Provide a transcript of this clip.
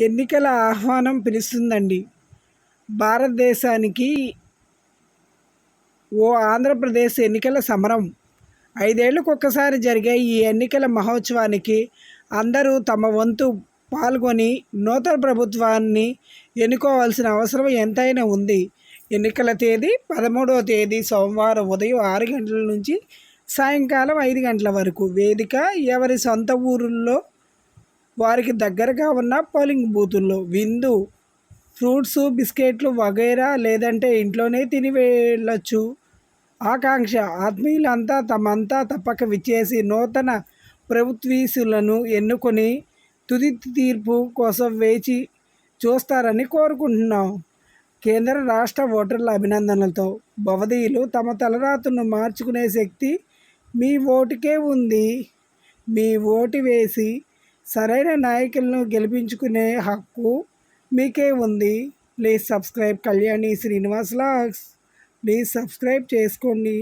ఎన్నికల ఆహ్వానం పిలుస్తుందండి. భారతదేశానికి ఓ ఆంధ్రప్రదేశ్ ఎన్నికల సమరం. ఐదేళ్ళకు ఒక్కసారి జరిగే ఈ ఎన్నికల మహోత్సవానికి అందరూ తమ వంతు పాల్గొని నూతన ప్రభుత్వాన్ని ఎన్నుకోవాల్సిన అవసరం ఎంతైనా ఉంది. ఎన్నికల తేదీ పదమూడవ తేదీ సోమవారం ఉదయం ఆరు గంటల నుంచి సాయంకాలం ఐదు గంటల వరకు. వేదిక ఎవరి సొంత ఊరుల్లో వారికి దగ్గరగా ఉన్న పోలింగ్ బూతుల్లో విందు ఫ్రూట్స్ బిస్కెట్లు వగైరా లేదంటే ఇంట్లోనే తిని వెళ్ళొచ్చు. ఆకాంక్ష ఆత్మీయులంతా తమంతా తప్పక విచ్చేసి నూతన ప్రభుత్వీసులను ఎన్నుకొని తుది తీర్పు కోసం వేచి చూస్తారని కోరుకుంటున్నాం. కేంద్ర రాష్ట్ర ఓటర్ల అభినందనలతో భవదీయులు తమ తలరాతును మార్చుకునే శక్తి మీ ఓటుకే ఉంది. మీ ఓటు వేసి సరైన నాయకులను గెలిపించుకునే హక్కు మీకే ఉంది. Please subscribe Kalyani Srinivas vlogs. Please subscribe చేసుకోండి.